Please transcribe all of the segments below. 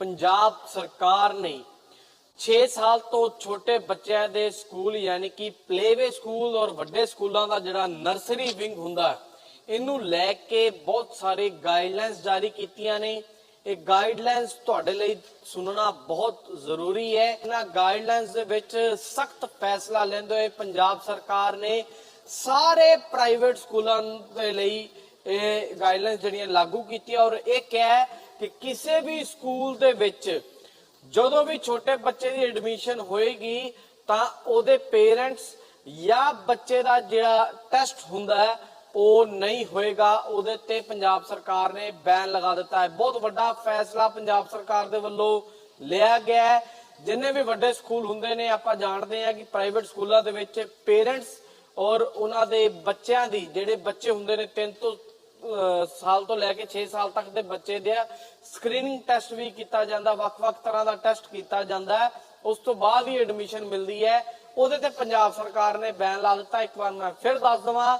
ਪੰਜਾਬ ਸਰਕਾਰ ਨੇ 6 ਸਾਲ ਤੋਂ ਛੋਟੇ ਬੱਚਿਆਂ ਦੇ ਸਕੂਲ, ਯਾਨੀ ਕਿ ਪਲੇਵੇ ਸਕੂਲ ਔਰ ਵੱਡੇ ਸਕੂਲਾਂ ਦਾ ਜਿਹੜਾ ਨਰਸਰੀ ਵਿੰਗ ਹੁੰਦਾ ਇਹਨੂੰ ਲੈ ਕੇ ਬਹੁਤ ਸਾਰੇ ਗਾਈਡਲਾਈਨਸ ਜਾਰੀ ਕੀਤੀਆਂ ਨੇ। ਇਹ ਗਾਈਡਲਾਈਨਸ ਤੁਹਾਡੇ ਲਈ ਸੁਣਨਾ ਬਹੁਤ ਜ਼ਰੂਰੀ ਹੈ। ਇਹਨਾਂ ਗਾਈਡਲਾਈਨਸ ਦੇ ਵਿੱਚ ਸਖਤ ਫੈਸਲਾ ਲੈਂਦੇ ਹੋਏ ਪੰਜਾਬ ਸਰਕਾਰ ਨੇ ਸਾਰੇ ਪ੍ਰਾਈਵੇਟ ਸਕੂਲਾਂ ਦੇ ਲਈ ਇਹ ਗਾਈਡਲਾਈਨਸ ਜਿਹੜੀਆਂ ਲਾਗੂ ਕੀਤੀਆਂ ਔਰ ਇਹ ਕਿਹਾ ਕਿ ਕਿਸੇ ਵੀ ਸਕੂਲ ਦੇ ਵਿੱਚ ਜਦੋਂ ਵੀ ਛੋਟੇ ਬੱਚੇ ਦੀ ਐਡਮਿਸ਼ਨ ਹੋਏਗੀ, ਤਾਂ ਉਹਦੇ ਪੇਰੈਂਟਸ ਜਾਂ ਬੱਚੇ ਦਾ ਜਿਹੜਾ ਟੈਸਟ ਹੁੰਦਾ ਹੈ, ਉਹ ਨਹੀਂ ਹੋਏਗਾ। ਉਹਦੇ ਤੇ ਪੰਜਾਬ ਸਰਕਾਰ ਨੇ ਬੈਨ ਲਗਾ ਦਿੱਤਾ ਹੈ। ਬਹੁਤ ਵੱਡਾ ਫੈਸਲਾ ਪੰਜਾਬ ਸਰਕਾਰ ਦੇ ਵੱਲੋਂ ਲਿਆ ਗਿਆ ਹੈ। ਜਿੰਨੇ ਵੀ ਵੱਡੇ ਸਕੂਲ ਹੁੰਦੇ ਨੇ, ਆਪਾਂ ਜਾਣਦੇ ਹਾਂ ਕਿ ਪ੍ਰਾਈਵੇਟ ਸਕੂਲਾਂ ਦੇ ਵਿੱਚ ਪੇਰੈਂਟਸ ਔਰ ਉਹਨਾਂ ਦੇ ਬੱਚਿਆਂ ਦੀ, ਜਿਹੜੇ ਬੱਚੇ ਹੁੰਦੇ ਨੇ 3 ਤੋਂ ਸਾਲ ਤੋਂ ਲੈ ਕੇ 6 ਸਾਲ ਤੱਕ ਦੇ ਬੱਚੇ ਦੇ ਸਕਰੀਨਿੰਗ ਟੈਸਟ ਵੀ ਕੀਤਾ ਜਾਂਦਾ, ਵੱਖ-ਵੱਖ ਤਰ੍ਹਾਂ ਦਾ ਟੈਸਟ ਕੀਤਾ ਜਾਂਦਾ ਉਸ ਤੋਂ ਬਾਅਦ ਹੀ ਐਡਮਿਸ਼ਨ ਮਿਲਦੀ ਹੈ। ਉਹਦੇ ਤੇ ਪੰਜਾਬ ਸਰਕਾਰ ਨੇ ਬੈਨ ਲਾ ਦਿੱਤਾ। ਇੱਕ ਵਾਰ ਮੈਂ ਫਿਰ ਦੱਸ ਦਵਾਂ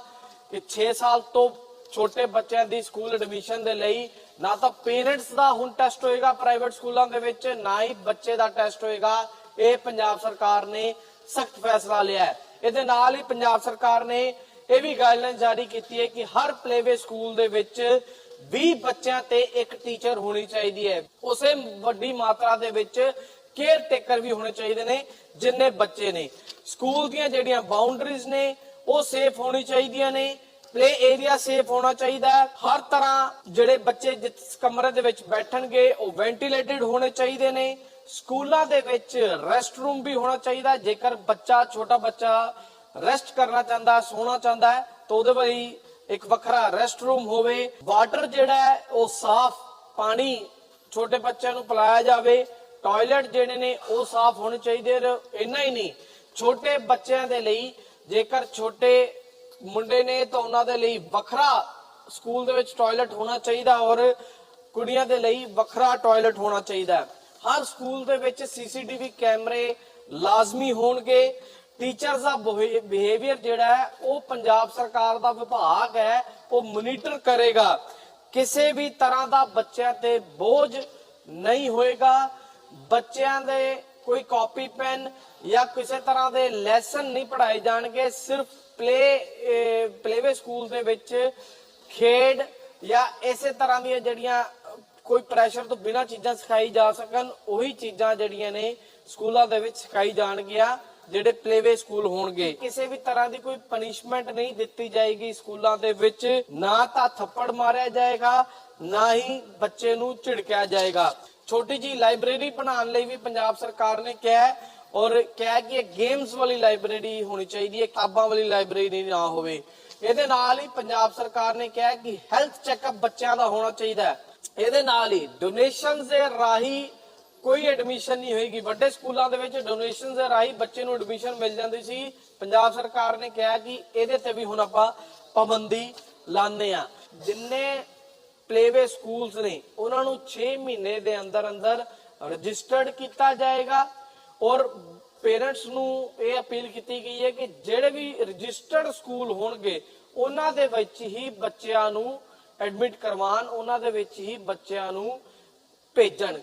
ਕਿ 6 ਸਾਲ ਤੋਂ ਛੋਟੇ ਬੱਚਿਆਂ ਦੀ ਸਕੂਲ ਐਡਮਿਸ਼ਨ ਦੇ ਲਈ ਨਾ ਤਾਂ ਪੇਰੈਂਟਸ ਦਾ ਹੁਣ ਟੈਸਟ ਹੋਏਗਾ ਪ੍ਰਾਈਵੇਟ ਸਕੂਲਾਂ ਦੇ ਵਿੱਚ, ਨਾ ਹੀ ਬੱਚੇ ਦਾ ਟੈਸਟ ਹੋਏਗਾ। ਇਹ ਪੰਜਾਬ ਸਰਕਾਰ ਨੇ ਸਖਤ ਫੈਸਲਾ ਲਿਆ ਹੈ। ਇਹਦੇ ਨਾਲ ਹੀ ਪੰਜਾਬ ਸਰਕਾਰ ਨੇ ਇਹ ਵੀ ਗਾਈਡਲਾਈਨ ਜਾਰੀ ਕੀਤੀ ਹੈ ਕਿ ਹਰ ਪਲੇਵੇ ਸਕੂਲ ਦੇ ਵਿੱਚ 20 ਬੱਚਿਆਂ ਤੇ ਇੱਕ ਟੀਚਰ ਹੋਣੀ ਚਾਹੀਦੀ ਹੈ। ਉਸੇ ਵੱਡੀ ਮਾਤਰਾ ਦੇ ਵਿੱਚ ਕੇਅਰ ਟੇਕਰ ਵੀ ਹੋਣੇ ਚਾਹੀਦੇ ਨੇ, ਜਿੰਨੇ ਬੱਚੇ ਨੇ। ਸਕੂਲ ਦੀਆਂ ਜਿਹੜੀਆਂ ਬਾਉਂਡਰੀਜ਼ ਨੇ, ਉਹ ਸੇਫ ਹੋਣੀ ਚਾਹੀਦੀਆਂ ਨੇ। ਪਲੇ ਏਰੀਆ ਸੇਫ ਹੋਣਾ ਚਾਹੀਦਾ ਹੈ। ਹਰ ਤਰ੍ਹਾਂ ਜਿਹੜੇ ਬੱਚੇ ਜਿਸ ਕਮਰੇ ਦੇ ਵਿੱਚ ਬੈਠਣਗੇ, ਉਹ ਵੈਂਟੀਲੇਟਡ ਹੋਣੇ ਚਾਹੀਦੇ ਨੇ। ਸਕੂਲਾਂ ਦੇ ਵਿੱਚ ਰੈਸਟ ਰੂਮ ਵੀ ਹੋਣਾ ਚਾਹੀਦਾ ਜੇਕਰ ਬੱਚਾ, ਛੋਟਾ ਬੱਚਾ ਰੈਸਟ ਕਰਨਾ ਚਾਹੁੰਦਾ, ਸੋਣਾ ਚਾਹੁੰਦਾ ਹੈ, ਤਾਂ ਉਹਦੇ ਲਈ ਇੱਕ ਵੱਖਰਾ ਰੈਸਟ ਰੂਮ ਹੋਵੇ। ਵਾਟਰ ਜਿਹੜਾ ਹੈ, ਉਹ ਸਾਫ਼ ਪਾਣੀ ਛੋਟੇ ਬੱਚਿਆਂ ਨੂੰ ਪਿਲਾਇਆ ਜਾਵੇ। ਟਾਇਲਟ ਜਿਹੜੇ ਨੇ, ਉਹ ਸਾਫ਼ ਹੋਣੇ ਚਾਹੀਦੇ ਨੇ, ਇੰਨਾ ਹੀ ਨਹੀਂ। ਛੋਟੇ ਬੱਚਿਆਂ ਦੇ ਲਈ, ਜੇਕਰ ਛੋਟੇ ਮੁੰਡੇ ਨੇ, ਤਾਂ ਉਹਨਾਂ ਦੇ ਲਈ ਵੱਖਰਾ ਸਕੂਲ ਦੇ ਵਿੱਚ ਟਾਇਲਟ ਹੋਣਾ ਚਾਹੀਦਾ ਔਰ ਕੁੜੀਆਂ ਦੇ ਲਈ ਵੱਖਰਾ ਟਾਇਲਟ ਹੋਣਾ ਚਾਹੀਦਾ ਹਰ ਸਕੂਲ ਦੇ ਵਿੱਚ ਸੀਸੀਟੀਵੀ ਕੈਮਰੇ ਲਾਜ਼ਮੀ ਹੋਣਗੇ। ਟੀਚਰਸ ਦਾ ਬਿਹੇਵੀਅਰ ਜਿਹੜਾ ਹੈ, ਉਹ ਪੰਜਾਬ ਸਰਕਾਰ ਦਾ ਵਿਭਾਗ ਹੈ, ਉਹ ਮੋਨੀਟਰ ਕਰੇਗਾ। ਕਿਸੇ ਵੀ ਤਰ੍ਹਾਂ ਦਾ ਬੱਚਿਆਂ ਤੇ ਬੋਝ ਨਹੀਂ ਹੋਏਗਾ। ਬੱਚਿਆਂ ਦੇ ਕੋਈ ਕਾਪੀ ਪੈਨ ਜਾਂ ਕਿਸੇ ਤਰ੍ਹਾਂ ਦੇ ਲੈਸਨ ਨਹੀਂ ਪੜਾਏ ਜਾਣਗੇ। ਸਿਰਫ ਪਲੇ ਪਲੇਵੇ ਸਕੂਲ ਦੇ ਵਿੱਚ ਖੇਡ ਜਾਂ ਇਸੇ ਤਰ੍ਹਾਂ ਦੀਆਂ ਜਿਹੜੀਆਂ ਕੋਈ ਪ੍ਰੈਸ਼ਰ ਤੋਂ ਬਿਨਾਂ ਚੀਜ਼ਾਂ ਸਿਖਾਈ ਜਾ ਸਕਣ, ਉਹੀ ਚੀਜ਼ਾਂ ਜਿਹੜੀਆਂ ਨੇ ਸਕੂਲਾਂ ਦੇ ਵਿੱਚ ਸਿਖਾਈ ਜਾਣਗੀਆਂ। ਜਿਹੜੇ ਪਲੇਵੇ ਸਕੂਲ ਹੋਣਗੇ ਕਿਸੇ ਵੀ ਤਰ੍ਹਾਂ ਦੀ ਕੋਈ ਪਨਿਸ਼ਮੈਂਟ ਨਹੀਂ ਦਿੱਤੀ ਜਾਏਗੀ ਸਕੂਲਾਂ ਦੇ ਵਿੱਚ। ਨਾ ਤਾਂ ਥੱਪੜ ਮਾਰਿਆ ਜਾਏਗਾ, ਨਾ ਹੀ ਬੱਚੇ ਨੂੰ ਝਿੜਕਿਆ ਜਾਏਗਾ। ਛੋਟੀ ਜੀ ਲਾਇਬ੍ਰੇਰੀ ਬਣਾਉਣ ਲਈ ਵੀ ਪੰਜਾਬ ਸਰਕਾਰ ਨੇ ਕਿਹਾ ਔਰ ਕਿਹਾ ਕਿ ਇਹ ਗੇਮਸ ਵਾਲੀ ਲਾਇਬ੍ਰੇਰੀ ਹੋਣੀ ਚਾਹੀਦੀ ਹੈ, ਕਿਤਾਬਾਂ ਵਾਲੀ ਲਾਇਬ੍ਰੇਰੀ ਨਾ ਹੋਵੇ। ਇਹਦੇ ਨਾਲ ਹੀ ਪੰਜਾਬ ਸਰਕਾਰ ਨੇ ਕਿਹਾ ਕਿ ਹੈਲਥ ਚੈੱਕਅਪ ਬੱਚਿਆਂ ਦਾ ਹੋਣਾ ਚਾਹੀਦਾ ਹੈ। ਇਹਦੇ ਨਾਲ ਹੀ ਡੋਨੇਸ਼ਨਸ ਦੇ ਰਾਹੀਂ ਕੋਈ ਐਡਮਿਸ਼ਨ ਨਹੀਂ ਹੋਏਗੀ। ਵੱਡੇ ਸਕੂਲਾਂ ਦੇ ਵਿੱਚ ਡੋਨੇਸ਼ਨਸ ਦੇ ਰਾਹੀਂ ਬੱਚੇ ਨੂੰ ਐਡਮਿਸ਼ਨ ਮਿਲ ਜਾਂਦੀ ਸੀ। ਪੰਜਾਬ ਸਰਕਾਰ ਨੇ ਕਿਹਾ ਕਿ ਇਹਦੇ ਤੇ ਵੀ ਹੁਣ ਆਪਾਂ ਪਾਬੰਦੀ ਲਾਉਂਦੇ ਆ ਜਿੰਨੇ ਪਲੇਵੇ ਸਕੂਲਸ ਨੇ, ਉਹਨਾਂ ਨੂੰ 6 ਮਹੀਨੇ ਦੇ ਅੰਦਰ ਅੰਦਰ ਰਜਿਸਟਰਡ ਕੀਤਾ ਜਾਏਗਾ। ਔਰ ਪੇਰੈਂਟਸ ਨੂੰ ਇਹ ਅਪੀਲ ਕੀਤੀ ਗਈ ਹੈ ਕਿ ਜਿਹੜੇ ਵੀ ਰਜਿਸਟਰਡ ਸਕੂਲ ਹੋਣਗੇ, ਉਹਨਾਂ ਦੇ ਵਿੱਚ ਹੀ ਬੱਚਿਆਂ ਨੂੰ ਐਡਮਿਟ ਕਰਵਾਉਣ, ਉਹਨਾਂ ਦੇ ਵਿੱਚ ਹੀ ਬੱਚਿਆਂ ਨੂੰ ਭੇਜਣ।